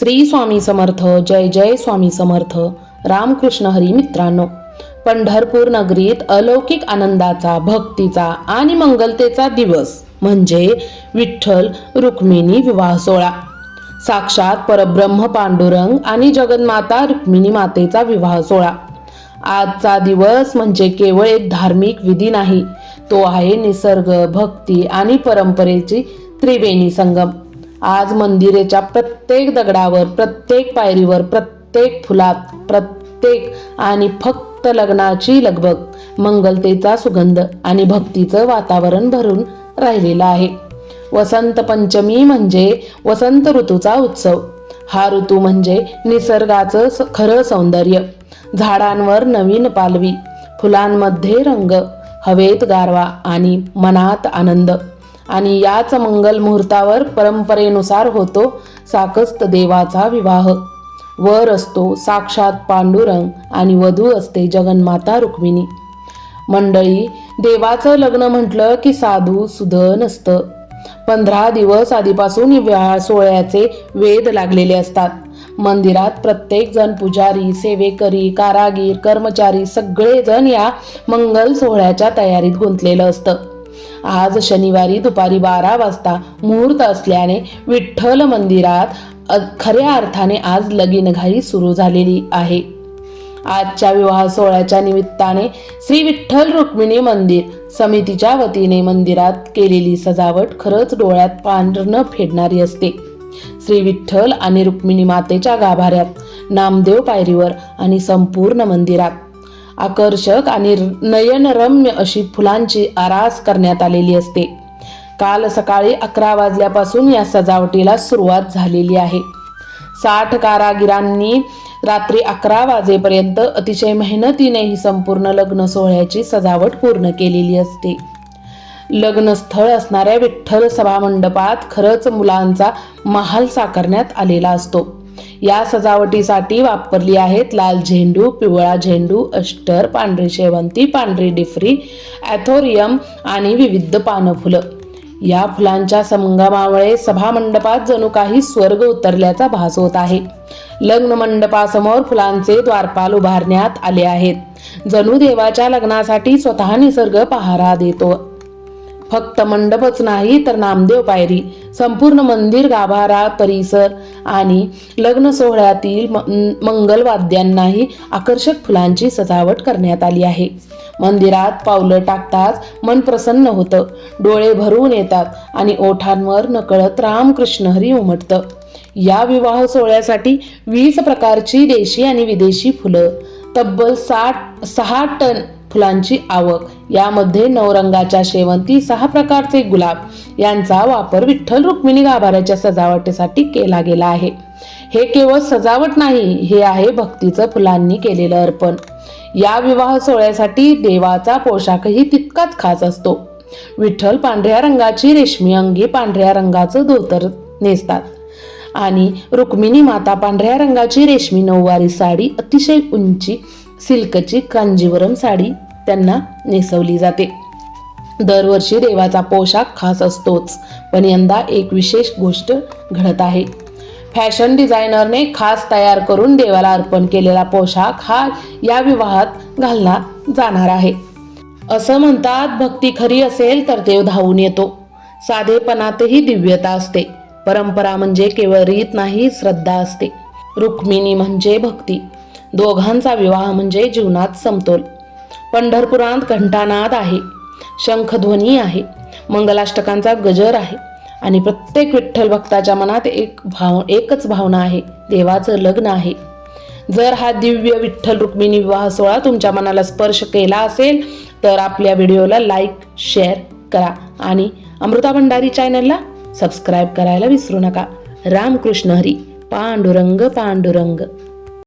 श्री स्वामी समर्थ जय जय स्वामी समर्थ रामकृष्ण हरी मित्रांनो. पंढरपूर नगरीत अलौकिक आनंदाचा भक्तीचा आणि मंगलतेचा दिवस म्हणजे विठ्ठल रुक्मिणी विवाह सोहळा. साक्षात परब्रह्म पांडुरंग आणि जगन्माता रुक्मिणी मातेचा विवाह सोहळा. आजचा दिवस म्हणजे केवळ एक धार्मिक विधी नाही तो आहे निसर्ग भक्ती आणि परंपरेची त्रिवेणी संगम. आज मंदिरेच्या प्रत्येक दगडावर प्रत्येक पायरीवर प्रत्येक फुलात प्रत्येक आणि फक्त लग्नाची लगबग मंगलतेचा सुगंध आणि भक्तीचं वातावरण भरून राहिलेलं आहे. वसंत पंचमी म्हणजे वसंत ऋतूचा उत्सव. हा ऋतू म्हणजे निसर्गाचं स- खरं सौंदर्य. झाडांवर नवीन पालवी फुलांमध्ये रंग हवेत गारवा आणि मनात आनंद. आणि याच मंगल मुहूर्तावर परंपरेनुसार होतो साकस्त देवाचा विवाह. वर असतो साक्षात पांडुरंग आणि वधू असते जगन्माता रुक्मिणी. मंडळी देवाचं लग्न म्हटलं की साधू सुध नसतं. पंधरा दिवस आधीपासून विवाह सोहळ्याचे वेद लागलेले असतात. मंदिरात प्रत्येक जण पुजारी सेवेकरी कारागीर कर्मचारी सगळेजण या मंगल सोहळ्याच्या तयारीत गुंतलेलं असतं. आज शनिवारी दुपारी बारा वाजता मुहूर्त असल्याने विठ्ठल मंदिरात खऱ्या अर्थाने आज लगीनघाई सुरू झालेली आहे. आजच्या विवाह सोहळ्याच्या निमित्ताने श्री विठ्ठल रुक्मिणी मंदिर समितीच्या वतीने मंदिरात केलेली सजावट खरंच डोळ्यात पांढरं फेडणारी असते. श्री विठ्ठल आणि रुक्मिणी मातेच्या गाभाऱ्यात नामदेव पायरीवर आणि संपूर्ण मंदिरात आकर्षक आणि नयनरम्य अशी फुलांची आरास करण्यात आलेली असते. काल सकाळी अकरा वाजल्यापासून या सजावटीला सुरुवात झालेली आहे. साठ कारागिरांनी रात्री अकरा वाजेपर्यंत अतिशय मेहनतीने ही संपूर्ण लग्न सोहळ्याची सजावट पूर्ण केलेली असते. लग्नस्थळ असणाऱ्या विठ्ठल सभामंडपात खरंच मुलांचा महाल साकारण्यात आलेला असतो. या सजावटीसाठी वापरली आहेत लाल झेंडू पिवळा झेंडू अष्टर पांढरी शेवंती पांढरी डिफरी ॲथोरियम आणि विविध पानफुलं. या फुलांच्या संगमामुळे सभामंडपात जणू काही स्वर्ग उतरल्याचा भास होत आहे. लग्न मंडपासमोर फुलांचे द्वारपाल उभारण्यात आले आहेत. जणू देवाच्या लग्नासाठी स्वतः निसर्ग पहारा देतो. फक्त मंडपच नाही तर नामदेव पायरी संपूर्ण मंदिर गाभारा परिसर आणि लग्न सोहळ्यातील म- आकर्षक फुलांची सजावट करण्यात आली आहे. मंदिरात पावलं टाकताच मन प्रसन्न होतं. डोळे भरून येतात आणि ओठांवर नकळत रामकृष्ण हरी उमटतं. या विवाह सोहळ्यासाठी वीस प्रकारची देशी आणि विदेशी फुलं तब्बल साठ सहा टन फुलांची आवक. यामध्ये नवरंगाच्या शेवंती सहा प्रकारचे गुलाब. यांचा वापर विठ्ठल रुक्मिणी गाभाऱ्याच्या सजावटीसाठी केला गेला आहे. हे केवळ सजावट नाही हे आहे भक्तीचं फुलांनी केलेलं अर्पण. या विवाह सोहळ्यासाठी देवाचा पोशाखही तितकाच खास असतो. विठ्ठल पांढऱ्या रंगाची रेशमी अंगी पांढऱ्या रंगाचं धोतर नेसतात. आणि रुक्मिणी माता पांढऱ्या रंगाची रेशमी नऊवारी साडी अतिशय उंची सिल्कची कांजीवरम साडी त्यांना नेसवली जाते. दरवर्षी देवाचा पोशाख खास असतोच पण यंदा एक विशेष गोष्ट घडत आहे. फॅशन डिझायनरने खास तयार करून देवाला अर्पण केलेला पोशाख हा या विवाहात घालला जाणार आहे. असं म्हणतात भक्ती खरी असेल तर देव धावून येतो. साधेपणातही दिव्यता असते. परंपरा म्हणजे केवळ रीत नाही श्रद्धा असते. रुक्मिणी म्हणजे भक्ती. दोघांचा विवाह म्हणजे जीवनात समतोल. पंढरपुरात घंटानाद आहे. शंखध्वनी आहे. मंगलाष्टकांचा गजर आहे. आणि प्रत्येक विठ्ठल भक्ताच्या मनात एक भाव एकच भावना आहे. देवाचं लग्न आहे. जर हा दिव्य विठ्ठल रुक्मिणी विवाह सोहळा तुमच्या मनाला स्पर्श केला असेल तर आपल्या व्हिडिओला लाईक शेअर करा आणि अमृता भंडारी चॅनलला सबस्क्राईब करायला विसरू नका. रामकृष्ण हरी. पांडुरंग पांडुरंग.